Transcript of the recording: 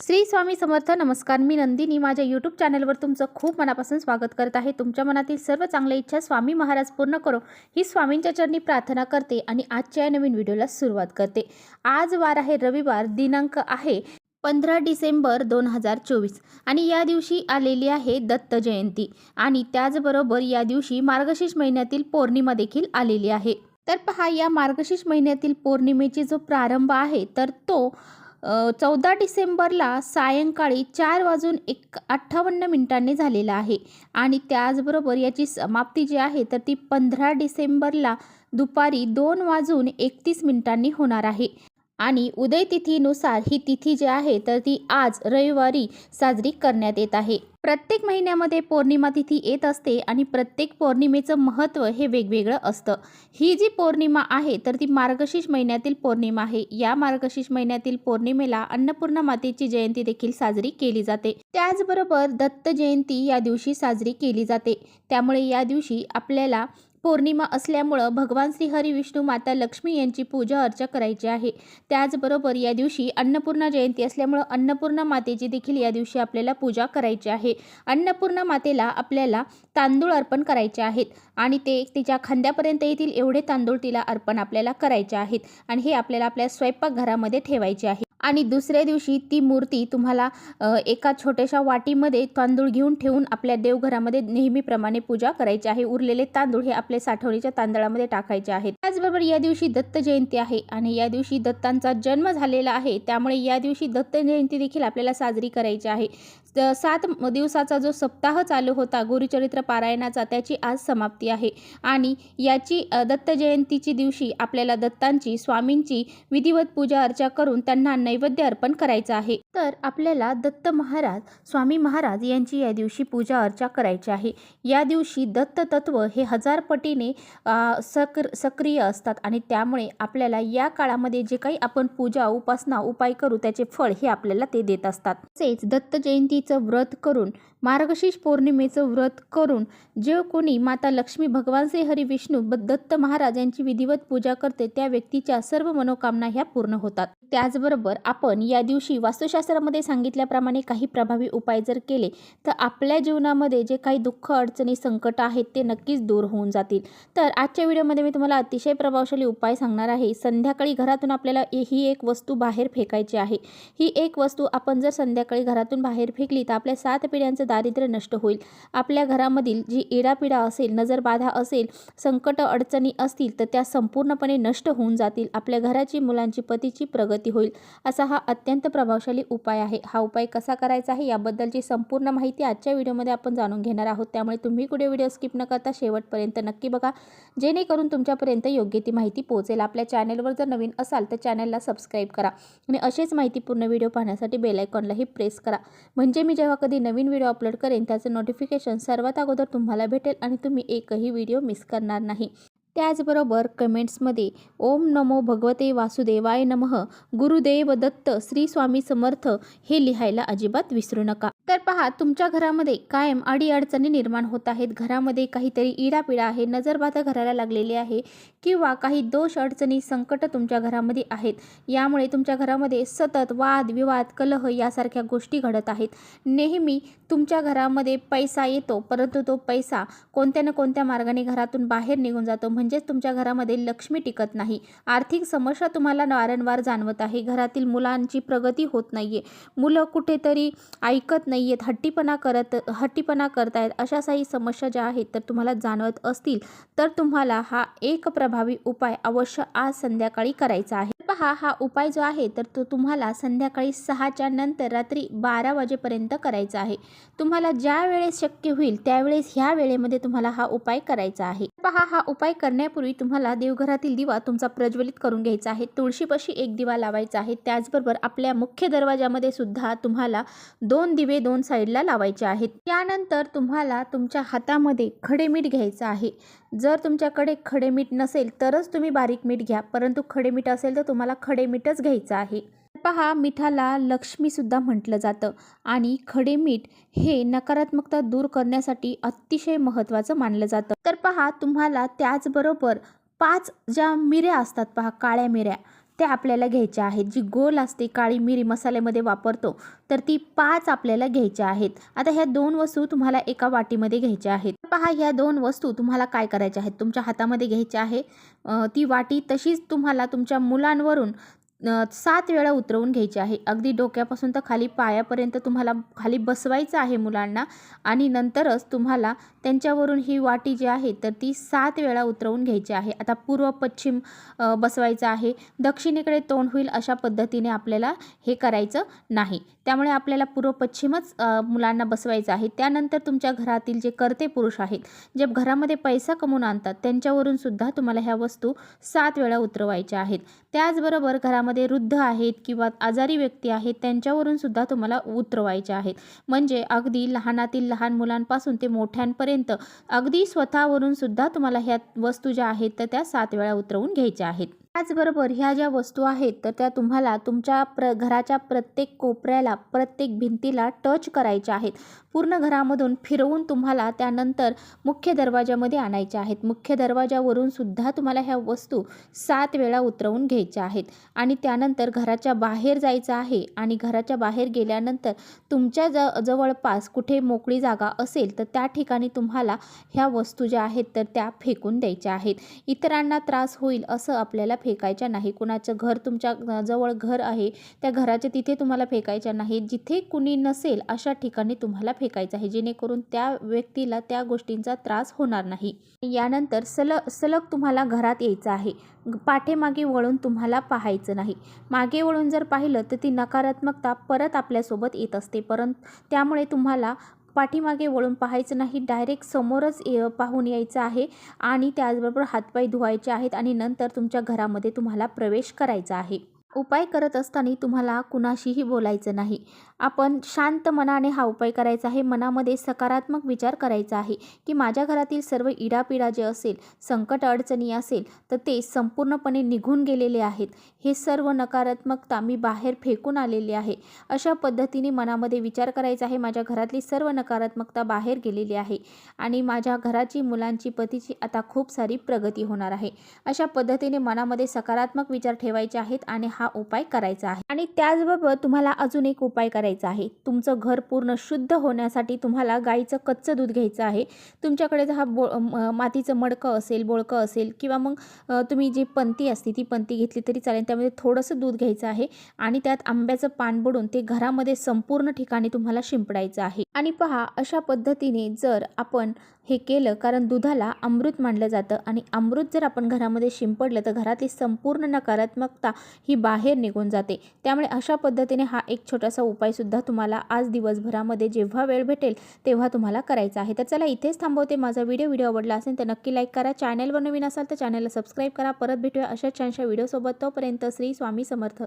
श्री स्वामी समर्थ नमस्कार. मी नंदिनी. माझ्या यूट्यूब चॅनलवर तुमचं खूप मनापासून स्वागत करत आहे. तुमच्या मनातील सर्व चांगल्या इच्छा स्वामी महाराज पूर्ण करो. ही स्वामींच्या चरणी प्रार्थना करते आणि आजच्या या नवीन व्हिडिओला सुरुवात करते. आज वार आहे रविवार. दिनांक आहे पंधरा डिसेंबर दोन हजार चोवीस आणि या दिवशी आलेली आहे दत्त जयंती. आणि त्याचबरोबर या दिवशी मार्गशीर्ष महिन्यातील पौर्णिमा देखील आलेली आहे. तर पहा या मार्गशीर्ष महिन्यातील पौर्णिमेची जो प्रारंभ आहे तर तो चौदा डिसेंबरला सायंकाळी चार वाजून एक अठ्ठावन्न मिनिटांनी झालेला आहे. आणि त्याचबरोबर याची समाप्ती जी आहे तर ती पंधरा डिसेंबरला दुपारी दोन वाजून एकतीस मिनिटांनी होणार आहे. आणि उदय तिथीनुसार ही तिथी जी आहे तर ती आज रविवारी साजरी करण्यात येत आहे. प्रत्येक महिन्यामध्ये पौर्णिमा तिथी येत असते आणि प्रत्येक पौर्णिमेचं महत्त्व हे वेगवेगळं असतं. ही जी पौर्णिमा आहे तर ती मार्गशीर्ष महिन्यातील पौर्णिमा आहे. या मार्गशीर्ष महिन्यातील पौर्णिमेला अन्नपूर्णा मातेची जयंती देखील साजरी केली जाते. त्याचबरोबर दत्त जयंती या दिवशी साजरी केली जाते. त्यामुळे या दिवशी आपल्याला पौर्णिमा असल्यामुळं भगवान श्री हरी विष्णू माता लक्ष्मी यांची पूजा अर्चा करायची आहे. त्याचबरोबर या दिवशी अन्नपूर्णा जयंती असल्यामुळं अन्नपूर्णा मातेची देखील या दिवशी आपल्याला पूजा करायची आहे. अन्नपूर्णा मातेला आपल्याला तांदूळ अर्पण करायचे आहेत आणि ते तिच्या खांद्यापर्यंत येतील एवढे तांदूळ तिला अर्पण आपल्याला करायचे आहेत आणि हे आपल्याला आपल्या स्वयंपाकघरामध्ये ठेवायचे आहे. आणि दुसऱ्या दिवशी ती मूर्ती तुम्हाला एका छोट्याशा वाटीमध्ये तांदूळ घेऊन ठेवून आपल्या देवघरामध्ये नेहमीप्रमाणे पूजा करायची आहे. उरलेले तांदूळ हे आपल्या साठवणीच्या तांदळामध्ये टाकायचे आहेत. त्याचबरोबर या दिवशी दत्त जयंती आहे आणि या दिवशी दत्तांचा जन्म झालेला आहे. त्यामुळे या दिवशी दत्त जयंती देखील आपल्याला साजरी करायची आहे. सात दिवसाचा जो सप्ताह चालू होता गुरुचरित्र पारायणाचा त्याची आज समाप्ती आहे. आणि याची दत्त जयंतीची दिवशी आपल्याला दत्तांची स्वामींची विधिवत पूजा अर्चा करून त्यांना नैवेद्य अर्पण करायचं आहे. तर आपल्याला दत्त महाराज स्वामी महाराज यांची या दिवशी पूजा अर्चा करायची आहे. या दिवशी दत्त तत्व हे हजार पटीने सक्र सक्रिय असतात आणि त्यामुळे आपल्याला या काळामध्ये जे काही आपण पूजा उपासना उपाय करू त्याचे फळ हे आपल्याला ते देत असतात. तसेच दत्त जयंतीचं व्रत करून मार्गशीर्ष पौर्णिमेचं व्रत करून जे कोणी माता लक्ष्मी भगवान श्री हरी विष्णू दत्त महाराज यांची विधिवत पूजा करते त्या व्यक्तीच्या सर्व मनोकामना ह्या पूर्ण होतात. त्याचबरोबर आपण या दिवशी वास्तुशास्त्रामध्ये सांगितल्याप्रमाणे काही प्रभावी उपाय जर केले तर आपल्या जीवनामध्ये जे काही दुःख अडचणी संकट आहेत ते नक्कीच दूर होऊन जातील. तर आजच्या व्हिडिओमध्ये मी तुम्हाला अतिशय प्रभावशाली उपाय सांगणार आहे. संध्याकाळी घरातून आपल्याला ही एक वस्तू बाहेर फेकायची आहे. ही एक वस्तू आपण जर संध्याकाळी घरातून बाहेर फेकली तर आपल्या सात पिढ्यांचं दारिद्र्य नष्ट होईल. आपल्या घरामधील जी इडापिडा असेल नजरबाधा असेल संकट अडचणी असतील तर त्या संपूर्णपणे नष्ट होऊन जातील. आपल्या घराची मुलांची पतीची प्रगती होईल. असा हा अत्यंत प्रभावशाली उपाय आहे. हा उपाय कसा करायचा आहे याबद्दलची संपूर्ण माहिती आजच्या व्हिडिओमध्ये आपण जाणून घेणार आहोत. त्यामुळे तुम्ही कुठे व्हिडिओ स्किप न करता शेवटपर्यंत नक्की बघा. जेणेकरून तुमच्यापर्यंत योग्य ती माहिती पोहोचेल. आपल्या चॅनलवर जर नवीन असाल तर चॅनलला सबस्क्राईब करा. आणि असेच माहितीपूर्ण व्हिडिओ पाहण्यासाठी बेलायकॉनलाही प्रेस करा. म्हणजे मी जेव्हा कधी नवीन व्हिडिओ अपलोड करेन त्याचं नोटिफिकेशन सर्वात अगोदर तुम्हाला भेटेल आणि तुम्ही एकही व्हिडिओ मिस करणार नाही. त्याचबरोबर कमेंट्समध्ये ओम नमो भगवते वासुदेवाय नमः गुरुदेव दत्त श्री स्वामी समर्थ हे लिहायला अजिबात विसरू नका. तर पहा तुमच्या घरामध्ये कायम अडीअडचणी निर्माण होत आहेत. घरामध्ये काहीतरी इडापिडा आहे नजरबाधा घराला लागलेली आहे किंवा काही दोष अडचणी संकट तुमच्या घरामध्ये आहेत. यामुळे तुमच्या घरामध्ये सतत वाद विवाद कलह यासारख्या गोष्टी घडत आहेत. नेहमी तुमच्या घरामध्ये पैसा येतो परंतु तो पैसा कोणत्या ना कोणत्या मार्गाने घरातून बाहेर निघून जातो. म्हणजे म्हणजेच तुमच्या घरामध्ये लक्ष्मी टिकत नाही. आर्थिक समस्या तुम्हाला वारंवार जाणवत आहे. घरातील मुलांची प्रगती होत नाही आहे मुलं कुठेतरी ऐकत नाही आहेत हट्टीपणा करत हट्टीपणा करतायत अशा काही समस्या ज्या आहेत तर तुम्हाला जाणवत असतील तर तुम्हाला हा एक प्रभावी उपाय अवश्य आज संध्याकाळी करायचा आहे. पहा हा उपाय जो आहे तर तो तुम्हाला संध्याकाळी सहाच्या नंतर रात्री बारा वाजेपर्यंत करायचा आहे. तुम्हाला ज्या वेळेस शक्य होईल त्यावेळेस ह्या वेळेमध्ये तुम्हाला हा उपाय करायचा आहे. पहा हा उपाय करण्यापूर्वी तुम्हाला देवघरातील दिवा तुमचा प्रज्वलित करून घ्यायचा आहे. तुळशीपाशी एक दिवा लावायचा आहे. त्याचबरोबर आपल्या मुख्य दरवाजामध्ये सुद्धा तुम्हाला दोन दिवे दोन साईडला लावायचे आहेत. त्यानंतर तुम्हाला तुमच्या हातामध्ये खडे मीठ घ्यायचं आहे. जर तुमच्याकडे खडे मीठ नसेल तरच तुम्ही बारीक मीठ घ्या. परंतु खडे मीठ असेल तर तुम्हाला खडे मीठच घ्यायचं आहे. पहा मिठाला लक्ष्मीसुद्धा म्हटलं जातं. आणि खडे मीठ हे नकारात्मकता दूर करण्यासाठी अतिशय महत्त्वाचं मानलं जातं. तर पहा तुम्हाला त्याचबरोबर पाच ज्या मिऱ्या असतात पहा काळ्या मिऱ्या त्या आपल्याला घ्यायच्या आहेत. जी गोल असते काळी मिरी मसाल्यामध्ये वापरतो तर ती पाच आपल्याला घ्यायच्या आहेत. आता ह्या दोन वस्तू तुम्हाला एका वाटीमध्ये घ्यायच्या आहेत. पहा ह्या दोन वस्तू तुम्हाला काय करायच्या आहेत? तुमच्या हातामध्ये घ्यायच्या आहे ती वाटी तशीच तुम्हाला तुमच्या मुलांवरून सात वेळा उतरवून घ्यायची आहे. अगदी डोक्यापासून तर खाली पायापर्यंत तुम्हाला खाली बसवायचं आहे मुलांना आणि नंतरच तुम्हाला त्यांच्यावरून ही वाटी जी आहे तर ती सात वेळा उतरवून घ्यायची आहे. आता पूर्व पश्चिम बसवायचं आहे. दक्षिणेकडे तोंड होईल अशा पद्धतीने आपल्याला हे करायचं नाही. त्यामुळे आपल्याला पूर्व पश्चिमच मुलांना बसवायचं आहे. त्यानंतर तुमच्या घरातील जे करते पुरुष आहेत जे घरामध्ये पैसा कमवून आणतात त्यांच्यावरून सुद्धा तुम्हाला ह्या वस्तू सात वेळा उतरवायच्या आहेत. त्याचबरोबर घरामध्ये वृद्ध आहेत किंवा आजारी व्यक्ती आहेत त्यांच्यावरून सुद्धा तुम्हाला उतरवायचे आहेत. म्हणजे अगदी लहानातील लहान मुलांपासून ते मोठ्यांपर्यंत अगदी स्वतःवरून सुद्धा तुम्हाला ह्या वस्तू ज्या आहेत तर त्या सात वेळा उतरवून घ्यायच्या आहेत. त्याचबरोबर ह्या ज्या वस्तू आहेत तर त्या तुम्हाला तुमच्या प्र घराच्या प्रत्येक कोपऱ्याला प्रत्येक भिंतीला टच करायच्या आहेत. पूर्ण घरामधून फिरवून तुम्हाला त्यानंतर मुख्य दरवाजामध्ये आणायच्या आहेत. मुख्य दरवाजावरून सुद्धा तुम्हाला ह्या वस्तू सात वेळा उतरवून घ्यायच्या आहेत. आणि त्यानंतर घराच्या बाहेर जायचं आहे आणि घराच्या बाहेर गेल्यानंतर तुमच्या ज जवळपास कुठे मोकळी जागा असेल तर त्या ठिकाणी तुम्हाला ह्या वस्तू ज्या आहेत तर त्या फेकून द्यायच्या आहेत. इतरांना त्रास होईल असं आपल्याला फेकायच्या नाही. कुणाचं घर तुमच्या जवळ घर आहे त्या घराच्या तिथे तुम्हाला फेकायच्या नाही. जिथे कुणी नसेल अशा ठिकाणी तुम्हाला फेकायचं आहे. जेणेकरून त्या व्यक्तीला त्या गोष्टींचा त्रास होणार नाही. यानंतर सलग सलग तुम्हाला घरात यायचं आहे. पाठीमागे वळून तुम्हाला पाहायचं नाही. मागे वळून जर पाहिलं तर ती नकारात्मकता परत आपल्यासोबत येत असते. परंतु त्यामुळे तुम्हाला पाठीमागे वळून पाहायचं नाही डायरेक्ट समोरच ये पाहून यायचं आहे आणि त्याचबरोबर हातपाय धुवायचे आहेत आणि नंतर तुमच्या घरामध्ये तुम्हाला प्रवेश करायचा आहे. उपाय करत असताना तुम्हाला कुणाशीही बोलायचं नाही. आपण शांत मनाने हा उपाय करायचा आहे. मनामध्ये सकारात्मक विचार करायचा आहे की माझ्या घरातील सर्व इडापिडा जे असेल संकट अडचणी असेल तर ते संपूर्णपणे निघून गेलेले आहेत. हे सर्व नकारात्मकता मी बाहेर फेकून आलेली आहे. अशा पद्धतीने मनामध्ये विचार करायचा आहे. माझ्या घरातली सर्व नकारात्मकता बाहेर गेलेली आहे आणि माझ्या घराची मुलांची पतीची आता खूप सारी प्रगती होणार आहे. अशा पद्धतीने मनामध्ये सकारात्मक विचार ठेवायचे आहेत आणि हा उपाय करायचा आहे. आणि त्याचबरोबर तुम्हाला अजून एक उपाय करायचा आहे. तुमचं घर पूर्ण शुद्ध होण्यासाठी तुम्हाला गाईचं कच्चं दूध घ्यायचं आहे. तुमच्याकडे जर हा बो मातीचं मडकं असेल बोळकं असेल किंवा मग तुम्ही जी पंती असते ती पंती घेतली तरी चालेल. त्यामध्ये थोडंसं दूध घ्यायचं आहे आणि त्यात आंब्याचं पान बुडून ते घरामध्ये संपूर्ण ठिकाणी तुम्हाला शिंपडायचं आहे. आणि पहा अशा पद्धतीने जर आपण हे केलं कारण दुधाला अमृत मानलं जातं आणि अमृत जर आपण घरामध्ये शिंपडलं तर घरातली संपूर्ण नकारात्मकता ही बाहेर निघून जाते. त्यामुळे अशा पद्धतीने हा एक छोटासा उपायसुद्धा तुम्हाला आज दिवसभरामध्ये जेव्हा वेळ भेटेल तेव्हा तुम्हाला करायचा आहे. तर चला इथेच थांबवते माझा व्हिडिओ. व्हिडिओ आवडला असेल तर नक्की लाईक करा. चॅनलवर नवीन असाल तर चॅनलला सबस्क्राईब करा. परत भेटूया अशा छानशा व्हिडिओसोबत. तोपर्यंत श्री स्वामी समर्थ.